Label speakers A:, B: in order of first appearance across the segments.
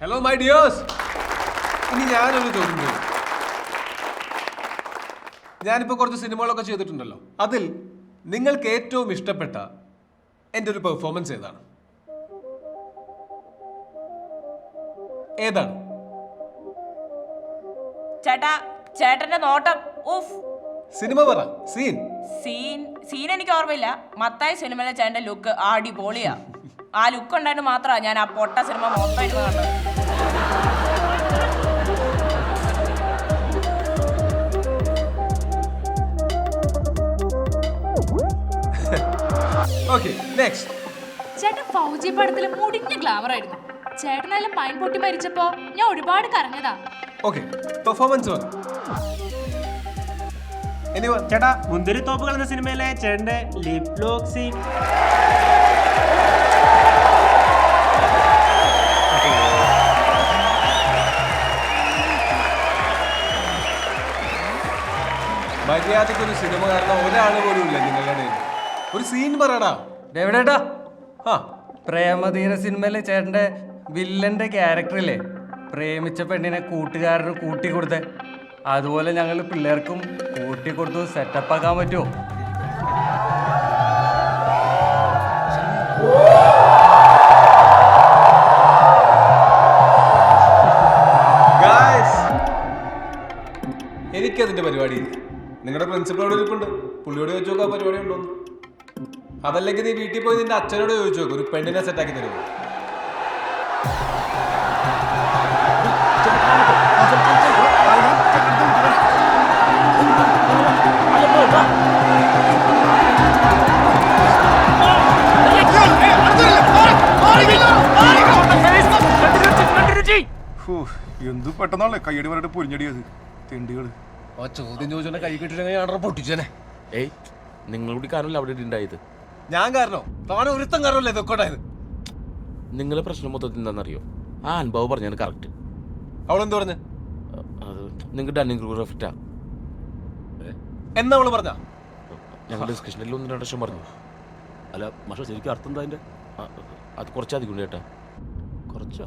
A: Hello my dears ഇനി ഞാനൊരു ചോദ്യം ചെയ്യും ഞാനിപ്പോൾ കുറച്ച് സിനിമകളൊക്കെ ചെയ്തിട്ടുണ്ടല്ലോ. അതിൽ നിങ്ങൾക്ക് ഏറ്റവും ഇഷ്ടപ്പെട്ട എന്റെ ഒരു പെർഫോമൻസ് ഏതാണ്? ഏതാണ്?
B: ചേട്ടാ ചേട്ടന്റെ നോട്ടം. ഉഫ്.
A: സിനിമ പറ. സീൻ.
B: സീൻ സീൻ എനിക്ക് ഓർമ്മയില്ല. മത്തായ സിനിമയിലെ ചേട്ടന്റെ ലുക്ക് അടിപൊളിയാ. ആ ലുക്ക് ഉണ്ടായിട്ട് മാത്രമാണ് ഞാൻ ആ പൊട്ട സിനിമ മൊത്തം ഇരുന്ന് കണ്ടത്
A: ഓക്കെ നെക്സ്റ്റ്
C: ചേട്ടൻ ഫൗജി പടത്തിൽ മുടിഞ്ഞ ഗ്ലാമർ ആയിരുന്നു. ചേട്ടനെല്ലാം പൈൻ പൊട്ടി മരിച്ചപ്പോ ഞാൻ ഒരുപാട് കരഞ്ഞതാ.
A: ഓക്കെ പെർഫോമൻസ്
D: ചേട്ടാ മുന്തിരി തോപ്പുകൾ എന്ന സിനിമയിലെ ചേട്ടന്റെ ലിപ് ലോക്ക് സീൻ
A: സിനിമ കാരണം ഒരാൾ പോലും ഇല്ല നിങ്ങളുടെ. ഒരു സീൻ പറയടാ.
E: എവിടെടാ
A: ആ
E: പ്രേമധീര സിനിമയിലെ ചേട്ടന്റെ വില്ലന്റെ ക്യാരക്ടറില്ലേ പ്രേമിച്ച പെണ്ണിനെ കൂട്ടുകാരന് കൂട്ടി കൊടുത്തേ. അതുപോലെ ഞങ്ങൾ പിള്ളേർക്കും കൂട്ടി കൊടുത്ത് സെറ്റപ്പ് ആക്കാൻ പറ്റുമോ
A: എനിക്കതിന്റെ പരിപാടി. നിങ്ങളുടെ പ്രിൻസിപ്പളോട് ഇരിപ്പുണ്ട്. പുള്ളിയോട് ചോദിച്ചു നോക്കാം പരിപാടി ഉണ്ടോ അതല്ലെങ്കിൽ നീ വീട്ടിൽ പോയി നിന്റെ അച്ഛനോട് ചോദിച്ചു നോക്കും ഒരു പെണ്ണിനെ സെറ്റാക്കി തരുമോ?
F: എന്ത് പെട്ടെന്നാണല്ലേ കയ്യടി പറഞ്ഞിട്ട് പൊരിഞ്ഞടിയത്? തെണ്ടികൾ.
A: ആ ചോദ്യം ചോദിച്ചോണ്ട് കൈ കിട്ടില്ലെങ്കിൽ ഞാൻ പൊട്ടിച്ചേനെ.
G: ഏയ് നിങ്ങളുടെ കാരണമല്ല അവിടെ ഉണ്ടായത്
A: ഞാൻ കാരണോ താൻ ഒരുത്തം കാരണമല്ലേ ഇതൊക്കെ ഉണ്ടായത്?
G: നിങ്ങളെ പ്രശ്നം മൊത്തത്തിൽ എന്താണെന്നറിയോ? ആ അനുഭവം പറഞ്ഞാണ് കറക്റ്റ്
A: അവളെന്ത് പറഞ്ഞു?
G: അത് നിങ്ങൾ ഡണ്ണിങ് ക്രൂർ എഫക്റ്റാ
A: എന്നാ അവൾ പറഞ്ഞ?
G: ഞങ്ങൾ ഡിസ്കഷനിൽ ഒന്ന് രണ്ട് വർഷം പറഞ്ഞു.
H: അല്ല പക്ഷെ ശരിക്കും അർത്ഥം എന്താ അതിന്റെ?
G: അത് കുറച്ചധികം ഉണ്ട് ചേട്ടാ കുറച്ചോ?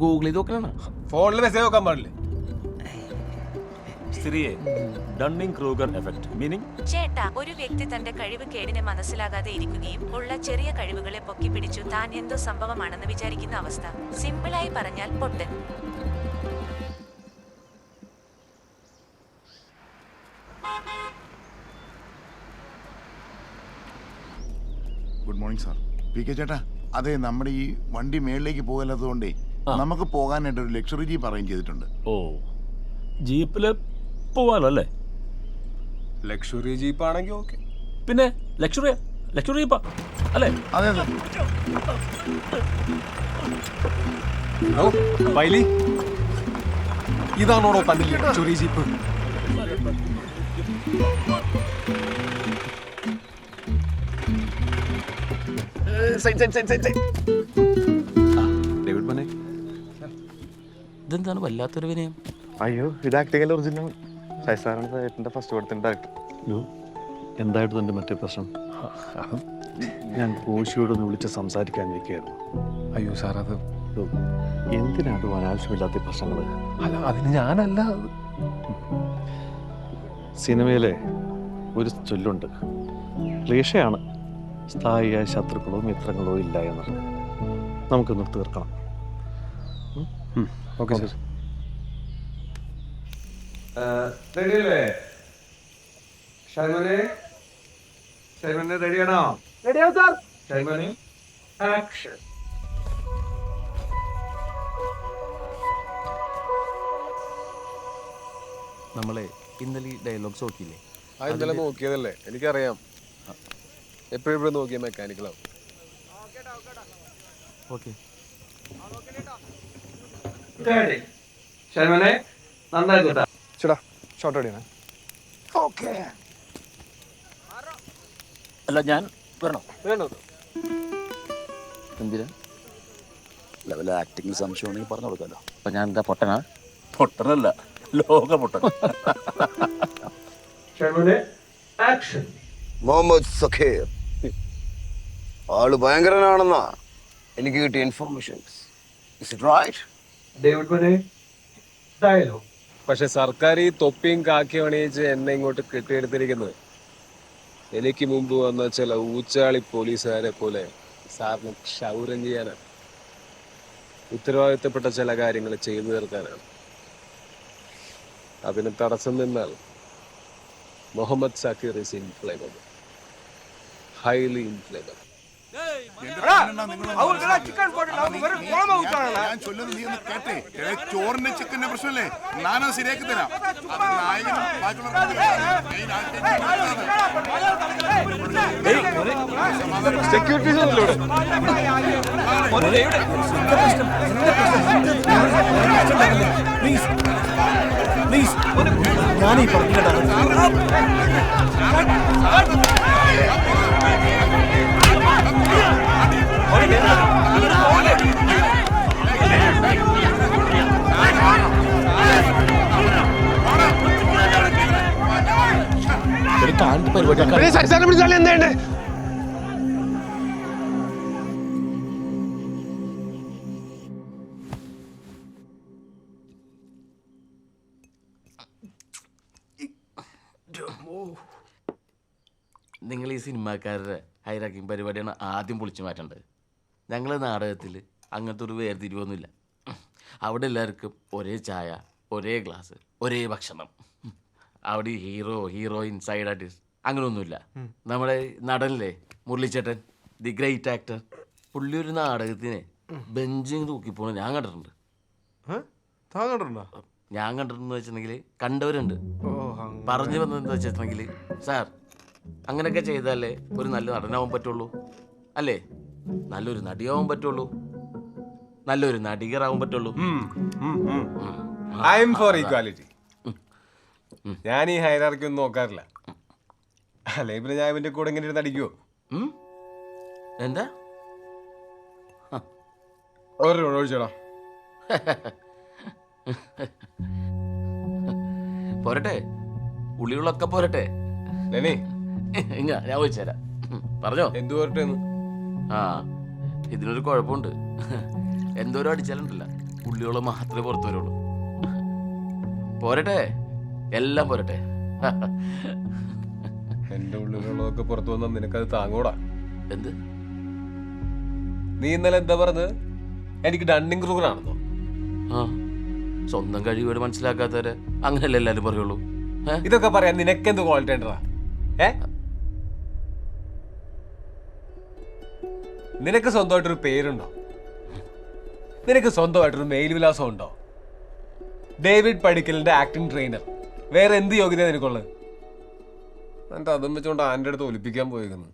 G: ഗൂഗിൾ ചെയ്ത് നോക്കണ
A: ഫോണിൽ മെസ്സേജ് നോക്കാൻ പാടില്ലേ?
H: സിറിയെ ഡണ്ണിങ് ക്രൂഗർ എഫക്ട് മീനിങ്
I: ചേട്ട ഒരു വ്യക്തി തന്റെ കഴിവ് കേടിനെ മനസ്സിലാകാതെ ഇരിക്കുകയും ഉള്ള ചെറിയ കഴിവുകളെ പൊക്കിപ്പിടിച്ചു താൻ എന്തോ സംഭവമാണെന്ന് വിചാരിക്കുന്ന അവസ്ഥ. സിമ്പിളായി പറഞ്ഞാൽ പൊട്ടൻ
F: good morning sir P K ചേട്ടാ അതെ നമ്മുടെ ഈ വണ്ടി മേളിലേക്ക് പോകല്ലാത്തതുകൊണ്ടേ നമുക്ക് പോകാനായിട്ട് ഒരു ലക്ഷറി ജീപ്പ് അറേഞ്ച് ചെയ്തിട്ടുണ്ട്.
H: ഓ. ജീപ്പിൽ പോവാലോ അല്ലേ?
A: ലക്ഷറി ജീപ്പ് ആണെങ്കിൽ ഓക്കെ
H: പിന്നെ ലക്ഷറി ലക്ഷറി ജീപ്പാ അല്ലേ?
F: അതെ അതെ.
A: വൈലി ഇതാണോടോ തന്റെ ലക്ഷറി ജീപ്പ്
J: ഡേവിഡ്
G: ഇതെന്താണ് വല്ലാത്തൊരു വിനയം?
J: അയ്യോ ഇത് ഒറിജിനൽ ഫസ്റ്റ് പടത്തിന്റെ ഡയറക്ടർ
H: എന്തായിട്ട് തന്റെ മറ്റേ പ്രശ്നം?
J: ഞാൻ കോശിയോടൊന്ന് വിളിച്ച് സംസാരിക്കാൻ ഇരിക്കുകയായിരുന്നു
A: അയ്യോ സാർ അത്
J: എന്തിനാണ് അനാവശ്യമില്ലാത്ത പ്രശ്നങ്ങൾ
A: അല്ല അതിന് ഞാനല്ല.
J: സിനിമയിലെ ഒരു ചൊല്ലുണ്ട്. ക്ലീഷയാണ്. സ്ഥായിയായ ശത്രുക്കളോ മിത്രങ്ങളോ ഇല്ല എന്നുള്ളത് നമുക്കൊന്ന് തീർക്കണം.
A: ഓക്കെ സാർ
E: റെഡിയല്ലേ? ഷൈമനെ? ഷൈമനെ റെഡിയാണോ റെഡിയാണ് സാർ ഷൈമനെ? ആക്ഷൻ
G: നമ്മളെ ഇന്നലെ ഈ ഡയലോഗ്സ് നോക്കിയില്ലേ?
A: ആ ഇന്നലെ നോക്കിയതല്ലേ? എനിക്കറിയാം. എപ്പോഴും നോക്കിയ മെക്കാനിക്കലാവും
G: ഓക്കെ
E: മനെ നന്നായി കേട്ടാ
F: ഷോട്ട് അടിയണേ ഓക്കെ.
H: അല്ല ഞാൻ വരണോ?
G: എന്തിനാ?
H: ലെവൽ ആക്ടിംഗ് സംശയമാണെങ്കിൽ പറഞ്ഞു കൊടുക്കാമല്ലോ അപ്പൊ ഞാൻ എന്താ പൊട്ടനാ? പൊട്ടനല്ല ലോക പൊട്ടൻ.
E: ആക്ഷൻ
K: മുഹമ്മദ് സഖീർ. ആൾ ഭയങ്കരനാണെന്നാ എനിക്ക് കിട്ടിയ informations it right David right?
A: പക്ഷെ സർക്കാർ ഈ തൊപ്പിയും കാക്കിയും അണിയിച്ച് എന്നെ ഇങ്ങോട്ട് കെട്ടിയെടുത്തിരിക്കുന്നത്. എനിക്ക് മുമ്പ് വന്ന ചില ഊച്ചാളി പോലീസുകാരെ പോലെ സാറിന് ക്ഷൗരം ചെയ്യാനാണ്. ഉത്തരവാദിത്തപ്പെട്ട ചില കാര്യങ്ങൾ ചെയ്തു തീർക്കാനാണ്. അതിന് തടസ്സം നിന്നാൽ Muhammad Sakkeer is inflammable. Highly inflammable
F: ഞാൻ ചൊല്ലുന്നത് നീ ഒന്ന് കേട്ടേ എടേ, ചോറിന്റെ ചിക്കന്റെ പ്രശ്നമല്ലേ ഞാനത് ശരിയാക്കി തരാം അത് ഞാനീ ബാക്കിയുള്ളവരും
G: നിങ്ങൾ ഈ സിനിമാക്കാരുടെ ഹൈറാക്കിങ് പരിപാടിയാണ് ആദ്യം പൊളിച്ചു മാറ്റേണ്ടത്. ഞങ്ങളുടെ നാടകത്തിൽ അങ്ങനത്തെ ഒരു വേർതിരിവൊന്നുമില്ല അവിടെ എല്ലാവർക്കും ഒരേ ചായ ഒരേ ഗ്ലാസ് ഒരേ ഭക്ഷണം. അവിടെ ഹീറോ ഹീറോയിൻ സൈഡ് ആർട്ടിസ്റ്റ്. അങ്ങനെയൊന്നുമില്ല നമ്മുടെ നടനില്ലേ മുരളിച്ചേട്ടൻ ദി ഗ്രേറ്റ് ആക്ടർ പുള്ളി ഒരു നാടകത്തിന് ബെഞ്ചിങ് തൂക്കിപ്പോണ. ഞാൻ കണ്ടിട്ടുണ്ട്.
J: താൻ കണ്ടിട്ടുണ്ടോ?
G: ഞാൻ കണ്ടിട്ടുണ്ടെന്ന് വെച്ചിട്ടുണ്ടെങ്കിൽ കണ്ടവരുണ്ട്. പറഞ്ഞു വന്നതെന്ന് വെച്ചിട്ടുണ്ടെങ്കിൽ സാർ അങ്ങനെയൊക്കെ ചെയ്താലേ ഒരു നല്ല നടനാവാൻ പറ്റുള്ളൂ. അല്ലേ? നല്ലൊരു നടിയാവാൻ പറ്റുള്ളൂ. നല്ലൊരു നടികറാവാൻ പറ്റുള്ളൂ.
A: ഐ എം ഫോർ ഈക്വാലിറ്റി ഞാൻ ഈ ഹൈറാർക്കി ഒന്നും നോക്കാറില്ല. അല്ലെ പിന്നെ ഞാൻ ഇവന്റെ കൂടെ ഇങ്ങനെ ഇരുന്ന് അടിക്കുവോ?
G: ഉം? എന്താ?
A: ഒരു ഒഴിച്ചോടാ
G: പോരട്ടെ. ഉള്ളികളൊക്കെ പോരട്ടെ.
A: ലെനി
G: ഇങ്ങ ഞാൻ ചോദിച്ചുതരാം പറഞ്ഞോ?
A: എന്തു പറഞ്ഞിട്ടെന്ന്
G: ആ ഇതിനൊരു കുഴപ്പമുണ്ട്. എന്തോരം അടിച്ചാലുണ്ടല്ല. ഉള്ളിയോളം മാത്രമേ പുറത്തു വരുള്ളൂ. പോരട്ടെ. എല്ലാം പോരട്ടെ.
A: എന്റെ ഉള്ളിലുള്ളതൊക്കെ പുറത്തു വന്നാൽ നിനക്കത് താങ്ങൂടാ.
G: എന്ത്?
A: നീ ഇന്നലെ എന്താ പറഞ്ഞത്? എനിക്ക് ഡണ്ണിങ് ക്രൂഗറാണെന്നോ
G: ആ സ്വന്തം കഴിവുകൾ മനസ്സിലാക്കാത്തവരെ അങ്ങനെയല്ല എല്ലാരും പറയുള്ളൂ.
A: ഇതൊക്കെ പറയാൻ നിനക്കെന്ത് ക്വാളിറ്റി ഉണ്ടടാ? ഏ? നിനക്ക് സ്വന്തമായിട്ടൊരു പേരുണ്ടോ? നിനക്ക് സ്വന്തമായിട്ടൊരു മെയിൽ വിലാസം ഉണ്ടോ ഡേവിഡ് പടിക്കലിന്റെ ആക്ടിംഗ് ട്രെയിനർ വേറെ എന്ത് യോഗ്യത നിനക്കുള്ളത്? എന്നിട്ട് അതും വെച്ചുകൊണ്ട് ആന്റെ അടുത്ത് ഒലിപ്പിക്കാൻ പോയിരിക്കുന്നു